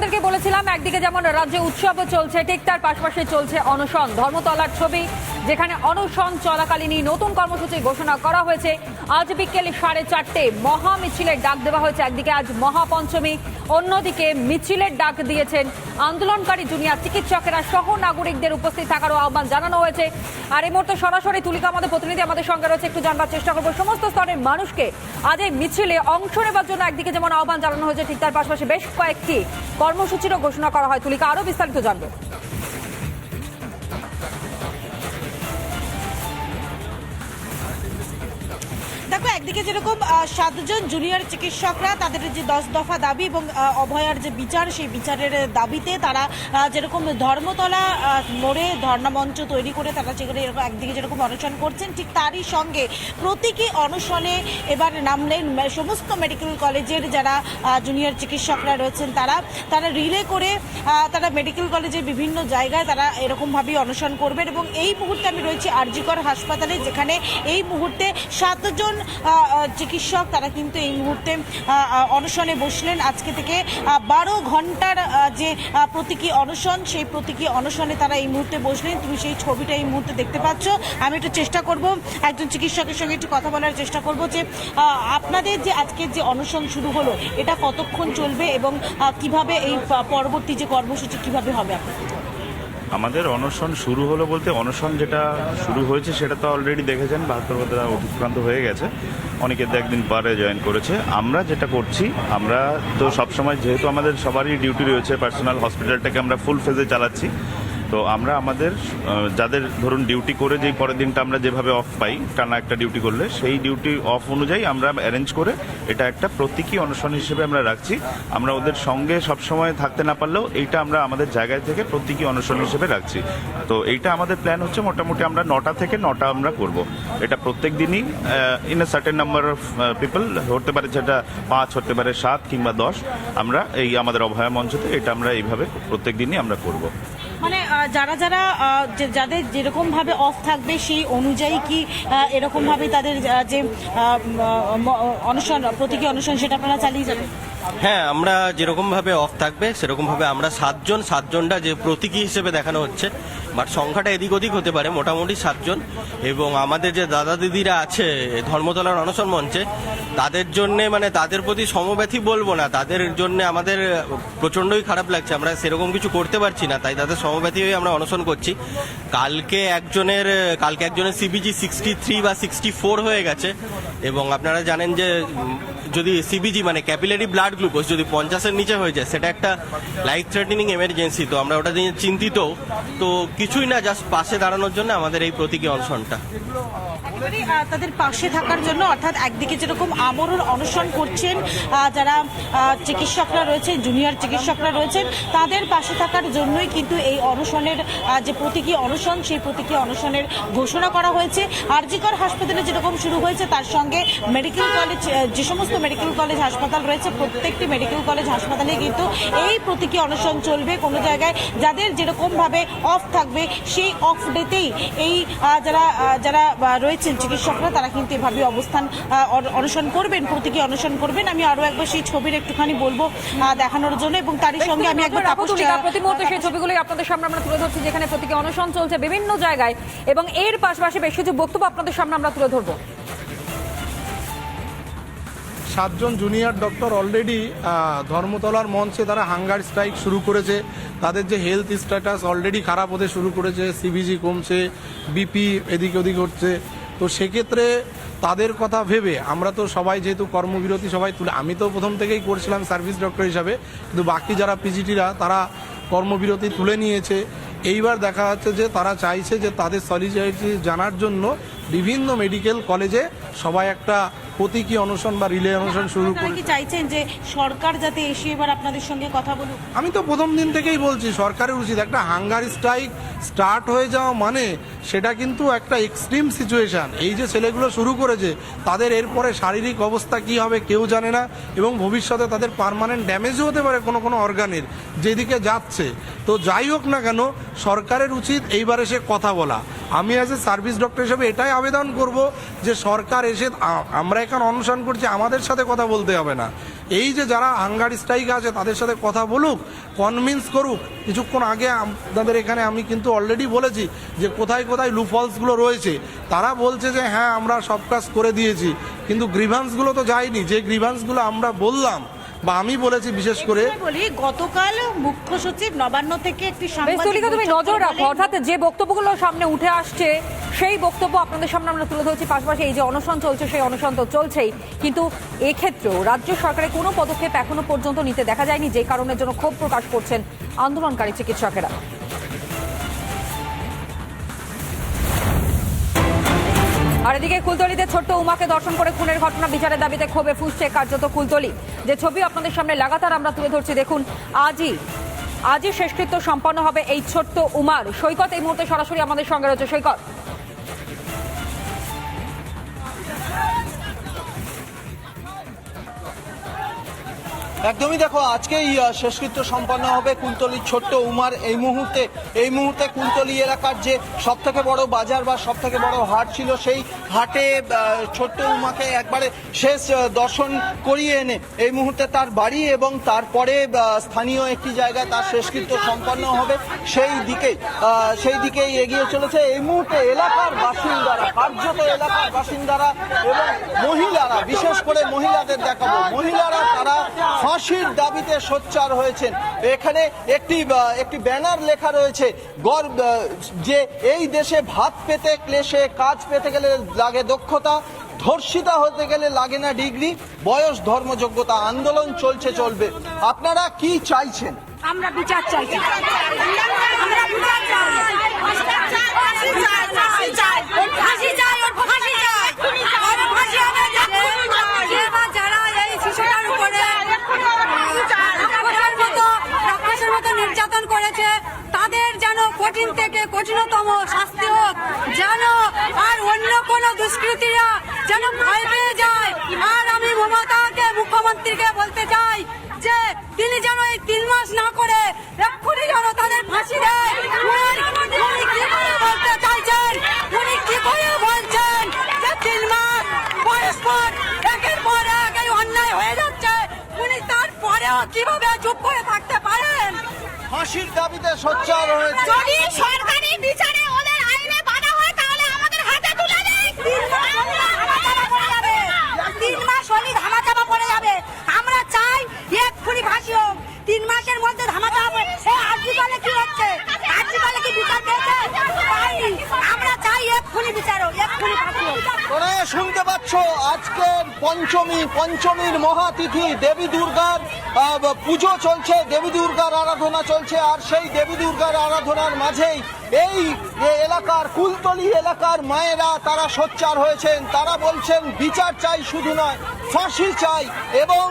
আপনাদেরকে বলেছিলাম একদিকে যেমন রাজ্যে উৎসব চলছে ঠিক তার পাশাপাশি চলছে অনশন। ধর্মতলার ছবি যেখানে অনশন চলাকালীনই নতুন কর্মসূচি ঘোষণা করা হয়েছে। আজ বিকেল সাড়ে চারটে মহা মিছিলের ডাক দেওয়া হয়েছে। একদিকে আজ মহাপঞ্চমী, অন্যদিকে মিছিলের ডাক দিয়েছেন আন্দোলনকারী জুনিয়র চিকিৎসকেরা সহ নাগরিকদের উপস্থিত থাকারও আহ্বান জানানো হয়েছে। আর এই মুহূর্তে সরাসরি তুলিকা আমাদের প্রতিনিধি আমাদের সঙ্গে রয়েছে। একটু জানবার চেষ্টা করব, সমস্ত স্তরের মানুষকে আজ এই মিছিলে অংশ নেবার জন্য একদিকে যেমন আহ্বান জানানো হয়েছে, ঠিক তার পাশাপাশি বেশ কয়েকটি কর্মসূচিরও ঘোষণা করা হয়। তুলিকা আরও বিস্তারিত জানব। দেখো, একদিকে যেরকম সাতজন জুনিয়র চিকিৎসকরা তাদের যে দশ দফা দাবি এবং অভয়ার যে বিচার, সেই বিচারের দাবিতে তারা যেরকম ধর্মতলা মোড়ে ধর্ণা মঞ্চ তৈরি করে তারা সেখানে এরকম একদিকে যেরকম অনশন করছেন, ঠিক তারই সঙ্গে প্রতীকী অনশনে এবার নামলেন সমস্ত মেডিকেল কলেজের যারা জুনিয়র চিকিৎসকরা রয়েছেন তারা তারা রিলে করে তারা মেডিকেল কলেজের বিভিন্ন জায়গায় তারা এরকমভাবেই অনশন করবেন এবং এই মুহূর্তে আমি রয়েছি আরজিকর হাসপাতালে, যেখানে এই মুহূর্তে সাতজন চিকিৎসক, তারা কিন্তু এই মুহূর্তে অনশনে বসলেন। আজকে থেকে বারো ঘণ্টার যে প্রতীকী অনশন, সেই প্রতীকী অনশনে তারা এই মুহূর্তে বসলেন। তুমি সেই ছবিটা এই মুহূর্তে দেখতে পাচ্ছ। আমি একটু চেষ্টা করব, একজন চিকিৎসকের সঙ্গে একটু কথা বলার চেষ্টা করব যে আপনাদের যে আজকের যে অনশন শুরু হলো, এটা কতক্ষণ চলবে এবং কীভাবে এই পরবর্তী যে কর্মসূচি কীভাবে হবে আপনাদের? আমাদের অনশন শুরু হলো বলতে অনশন যেটা শুরু হয়েছে সেটা তো অলরেডি দেখেছেন বাহাত্তর বছর অতিক্রান্ত হয়ে গেছে। অনেকে তো একদিন পরে জয়েন করেছে। আমরা যেটা করছি, আমরা তো সবসময় যেহেতু আমাদের সবারই ডিউটি রয়েছে পার্সোনাল হসপিটালটাকে আমরা ফুল ফেজে চালাচ্ছি। তো আমরা আমাদের যাদের ধরুন ডিউটি করে যেই পরের দিনটা আমরা যেভাবে অফ পাই, টানা একটা ডিউটি করলে, সেই ডিউটি অফ অনুযায়ী আমরা অ্যারেঞ্জ করে এটা একটা প্রতীকী অনশন হিসেবে আমরা রাখছি। আমরা ওদের সঙ্গে সবসময় থাকতে না পারলেও এইটা আমরা আমাদের জায়গায় থেকে প্রতীকী অনশন হিসেবে রাখছি। তো এইটা আমাদের প্ল্যান হচ্ছে মোটামুটি আমরা নটা থেকে নটা আমরা করব। এটা প্রত্যেক দিনই in a certain number of people হতে পারে যেটা পাঁচ, হতে পারে সাত কিংবা দশ, আমরা এই আমাদের অভয়া মঞ্চতে এটা আমরা এইভাবে প্রত্যেক দিনই আমরা করব। মানে যারা যারা যাদের যেরকম ভাবে অফ থাকবে সেই অনুযায়ী কি এরকম ভাবে তাদের যে অনশন প্রতীকী অনশন সেটা আপনারা চালিয়ে যাবেন? হ্যাঁ আমরা যেরকম ভাবে অফ থাকবে, সেরকম ভাবে আমরা সাতজন, সাতজনটা যে প্রতীকী হিসেবে দেখানো হচ্ছে, বাট সংখ্যাটা এদিক ওদিক হতে পারে, মোটামুটি সাতজন। এবং আমাদের যে দাদা দিদিরা আছে, ধর্মতলার অনশন মঞ্চে, তাদের জন্যে মানে তাদের প্রতি সমব্যথী বলব না, তাদের জন্য আমাদের প্রচন্ডই খারাপ লাগছে, আমরা সেরকম কিছু করতে পারছি না, তাই তাদের সমব্যথী হয়ে আমরা অনশন করছি। কালকে একজনের কালকে একজনের সিবিজি সিক্সটি থ্রি বা সিক্সটি ফোর হয়ে গেছে। এবং আপনারা জানেন যে যদি সিবিজি মানে ক্যাপিলারি ব্লাড গ্লুকোজ যদি পঞ্চাশের নিচে হয়ে যায়, সেটা একটা লাইফ থ্রেটেনিং এমার্জেন্সি তো আমরা ওটা নিয়ে চিন্তিত। তো কিছুই না জাস্ট পাশে দাঁড়ানোর জন্য আমাদের এই প্রতীকী অনশনটা তাদের পাশে থাকার জন্য, অর্থাৎ একদিকে যেরকম আমরণ অনশন করছেন যারা চিকিৎসকরা রয়েছেন জুনিয়র চিকিৎসকরা রয়েছেন, তাদের পাশে থাকার জন্যই কিন্তু এই অনশনের যে প্রতীকী অনশন, সেই প্রতীকী অনশনের ঘোষণা করা হয়েছে। আরজিকর হাসপাতালে যেরকম শুরু হয়েছে, তার সঙ্গে মেডিকেল কলেজ যে সমস্ত মেডিকেল কলেজ হাসপাতাল রয়েছে প্রত্যেকটি মেডিকেল কলেজ হাসপাতালে কিন্তু এই প্রতীকী অনশন চলবে। কোনো জায়গায় যাদের যেরকম ভাবে অফ থাকবে সেই অফ ডেতেই এই যারা যারা রয়েছেন চিকিৎসকরা তারা কিন্তু এভাবে অবস্থান অনশন করবেন প্রতীকী অনশন করবেন। আমি আরও একবার সেই ছবির একটুখানি বলব দেখানোর জন্য এবং তারই সঙ্গে আমি একবার প্রতি মুহূর্তে সেই ছবিগুলোই আপনাদের সামনে আমরা তুলে ধরছি যেখানে প্রতীকী অনশন চলছে বিভিন্ন জায়গায়। এবং এর পাশাপাশি বেশ কিছু বক্তব্য আপনাদের সামনে আমরা তুলে ধরবো। সাতজন জুনিয়র ডক্টর অলরেডি ধর্মতলার মঞ্চে তারা হাঙ্গার স্ট্রাইক শুরু করেছে। তাদের যে হেলথ স্ট্যাটাস অলরেডি খারাপ হতে শুরু করেছে সিবিজি কমছে বিপি এদিক ওদিক হচ্ছে। তো সেক্ষেত্রে তাদের কথা ভেবে আমরা তো সবাই যেহেতু কর্মবিরতি সবাই তুলে আমি তো প্রথম থেকেই করছিলাম সার্ভিস ডক্টর হিসাবে, কিন্তু বাকি যারা পিজিটিরা তারা কর্মবিরতি তুলে নিয়েছে। এইবার দেখা যাচ্ছে যে তারা চাইছে যে তাদের সলিডারিটি জানার জন্য বিভিন্ন মেডিকেল কলেজে সবাই একটা প্রতীকী অনশন বা রিলে অনশন শুরু করে কি চাইছেন যে সরকার যাতে এসে এবার আপনাদের সঙ্গে কথা বলুক? আমি তো প্রথম দিন থেকেই বলছি সরকারের উচিত। একটা হাঙ্গার স্ট্রাইক স্টার্ট হয়ে যাওয়া মানে সেটা কিন্তু একটা এক্সট্রিম সিচুয়েশন এই যে ছেলেগুলো শুরু করেছে তাদের এরপরে শারীরিক অবস্থা কি হবে কেউ জানে না এবং ভবিষ্যতে তাদের পার্মানেন্ট ড্যামেজও হতে পারে কোনো কোনো অর্গানের যেদিকে যাচ্ছে। তো যাই হোক না কেন সরকারের উচিত এইবারে সে কথা বলা। আমি অ্যাজ এ সার্ভিস ডক্টর হিসেবে এটাই আবেদন করব যে সরকার এসে আমরা এখানে অনশন করছি আমাদের সাথে কথা বলতে হবে না। এই যে যারা হাঙ্গার স্ট্রাইক আছে তাদের সাথে কথা বলুক কনভিন্স করুক। কিছুক্ষণ আগে আপনাদের এখানে আমি কিন্তু অলরেডি বলেছি যে কোথায় কোথায় লুফলসগুলো রয়েছে। তারা বলছে যে হ্যাঁ আমরা সব কাজ করে দিয়েছি। কিন্তু গ্রিভান্সগুলো তো যায়নি। যে গ্রিভান্সগুলো আমরা বললাম বা আমি বলেছি বিশেষ করে বলি গতকাল মুখ্য সচিব নবান্ন থেকে একটি সাংবাদিক তুমি নজর রাখো। অর্থাৎ যে বক্তব্যগুলো সামনে উঠে আসছে সেই বক্তব্য আপনাদের সামনে আমরা তুলে ধরছি। পাশাপাশি এই যে অনশন চলছে, সেই অনশন তো চলছেই। কিন্তু এক্ষেত্রেও রাজ্য সরকারের কোনো পদক্ষেপ এখনও পর্যন্ত নিতে দেখা যায়নি, যে কারণের জন্য ক্ষোভ প্রকাশ করছেন আন্দোলনকারী চিকিৎসকেরা। আর এদিকে কুলতলিতে ছোট্ট উমাকে দর্শন করে খুনের ঘটনা, বিচারের দাবিতে ক্ষোভে ফুসছে কার্যত কুলতলি। যে ছবি আপনাদের সামনে লাগাতার আমরা তুলে ধরছি, দেখুন, আজই আজই শেষকৃত্য সম্পন্ন হবে এই ছোট্ট উমার। সৈকত এই মুহূর্তে সরাসরি আমাদের সঙ্গে রয়েছে। সৈকত। Yes, একদমই দেখো, আজকেই শেষকৃত্য সম্পন্ন হবে কুলতলির ছোট্ট উমার। এই মুহূর্তে এই মুহূর্তে কুলতলি এলাকার যে সব থেকে বড় বাজার বা সব থেকে বড় হাট ছিল, সেই হাটে ছোট্ট উমাকে একবারে শেষ দর্শন করিয়ে এনে এই মুহূর্তে তার বাড়ি এবং তারপরে স্থানীয় একটি জায়গায় তার শেষকৃত্য সম্পন্ন হবে। সেই দিকে সেই দিকেই এগিয়ে চলেছে। এই মুহূর্তে এলাকার বাসিন্দারা, কার্যত এলাকার বাসিন্দারা এবং মহিলারা বিশেষ করে মহিলাদের দেখাবো। মহিলারা তারা ফাঁসির দাবিতে সোচ্চার হয়েছেন। এখানে একটি একটি ব্যানার লেখা রয়েছে গর্ব যে এই দেশে ভাত পেতে ক্লেশে কাজ পেতে গেলে লাগে দক্ষতা ধর্ষিতা হতে গেলে লাগে না ডিগ্রি বয়স ধর্মযোগ্যতা আন্দোলন চলছে চলবে। আপনারা কি চাইছেন? আমরা বিচার চাইছি আমরা বিচার চাই ফাঁসি চাই ফাঁসি চাই ফাঁসি চাই ওর ফাঁসি চাই ওর ফাঁসি হবে যে বা যারা এই শিশুটার উপরে রাক্ষসের মতো রাক্ষসের মতো নির্যাতন করেছে তাদের যেন কঠিন থেকে কঠিনতম শাস্তি হোক, যেন আর অন্য কোন দুষ্কৃতীরা যেন ভয় পেয়ে যায়। আর আমি মমতাকে, মুখ্যমন্ত্রীকে বলতে চাই যে, তিনি যেন এই তিন মাস না করে এক্ষুনি যেন তাদের ফাঁসি দেয়। বলতে চাইছেন? উনি বলছেন তিন মাস এক অন্যায় হয়ে যাচ্ছে? কীভাবে চুপ করে থাকতে পারেন? ফাঁসির দাবিতে সোচ্চার হয়েছে। যদি সরকারি বিচারে ওদের আইনে বাধা হয়, তাহলে আমাদের হাতে তুলে দেয় তিন মাস হলে ধামাচাপা পড়ে যাবে। আমরা চাই এক্ষুনি ফাঁসি হোক। তিন মাসের মধ্যে ধামাচাপা পড়ে সে আর্জিকালে কি হচ্ছে আর্জিকালে কি বিচার পেয়েছে পাইনি আমরা চাই এক্ষুনি বিচার হোক এক্ষুনি ফাঁসি হোক তোরা শুনতে পাচ্ছ, আজকের পঞ্চমী, পঞ্চমীর মহাতিথি দেবী দুর্গার পুজো চলছে, দেবী দুর্গার আরাধনা চলছে, আর সেই দেবী দুর্গার আরাধনার মাঝেই এই এলাকার কুলতলি এলাকার মায়েরা তারা সোচ্চার হয়েছেন। তারা বলছেন, বিচার চাই শুধু নয়, ফাঁসি চাই এবং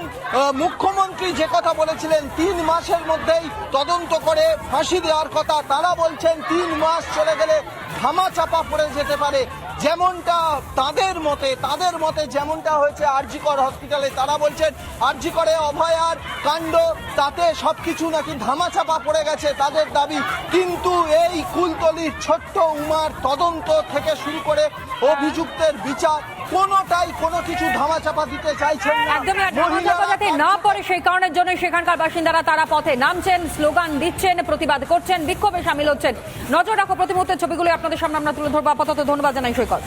মুখ্যমন্ত্রী যে কথা বলেছিলেন, তিন মাসের মধ্যেই তদন্ত করে ফাঁসি দেওয়ার কথা, তারা বলছেন, তিন মাস চলে গেলে ধামা চাপা পড়ে যেতে পারে। যেমনটা তাদের মতে তাদের মতে যেমনটা হয়েছে আরজিকর হসপিটালে তারা বলছেন আরজিকরে অভয়ার কাণ্ড তাতে সবকিছু নাকি ধামাচাপা পড়ে গেছে তাদের দাবি। কিন্তু এই কুলতলির ছোট্ট উমার তদন্ত থেকে শুরু করে অভিযুক্তের বিচার কোনোটাই কোনো কিছু ধামাচাপা দিতে চাইছেন যাতে না পড়ে সেই কারণের জন্য সেখানকার বাসিন্দারা তারা পথে নামছেন স্লোগান দিচ্ছেন প্রতিবাদ করছেন বিক্ষোভে সামিল হচ্ছেন। নজর রাখো প্রতি মুহূর্তের ছবিগুলো আপনাদের সামনে আমরা তুলে ধরবো। আপাতত ধন্যবাদ জানাই সৈকত।